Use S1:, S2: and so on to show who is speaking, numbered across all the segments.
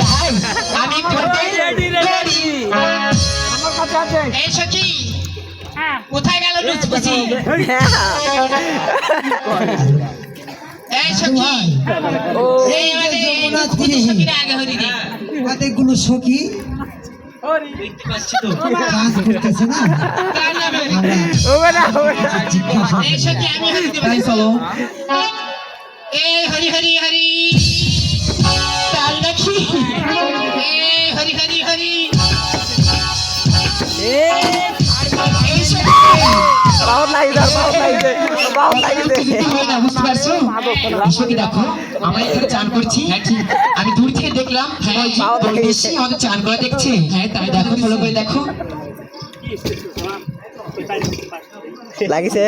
S1: তাই আমি করতে
S2: রেডি রেডি
S1: এই কোথায় গেল লুচপুচি এই সখী এই আমাদের লুচপুচি সখীরা আগে হরি রে।
S3: কতগুলো সখী?
S2: দেখতে পাচ্ছি তো।
S3: কাজ
S1: আমি দূর থেকে দেখলাম হ্যাঁ চান করা দেখছে। হ্যাঁ তাই দেখো ফলো করে দেখো।
S4: লাগিছে?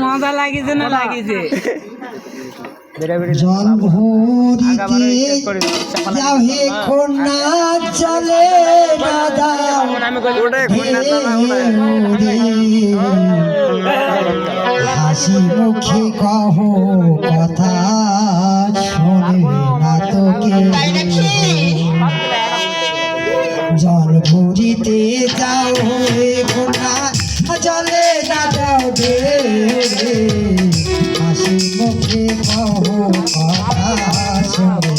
S2: মজা লাগিছে না লাগিছে?
S3: জল ভরিতে যাও হে কন্যা। না দাও হাসি মুখে কহ কথা শোনে না তোকে। জল ভরিতে যাও হে কন্যা জলে না দাও দে হাসি মুখে কহ কথা শোনে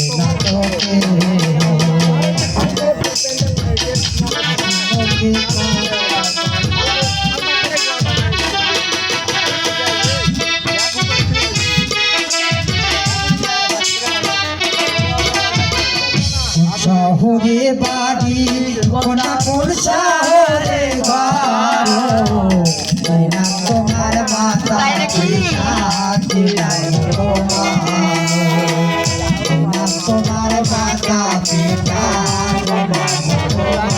S3: শহরে বাড়ি কোনাপুর শহরে তোমার মাতা তোমার। মাতা পিতা তোমার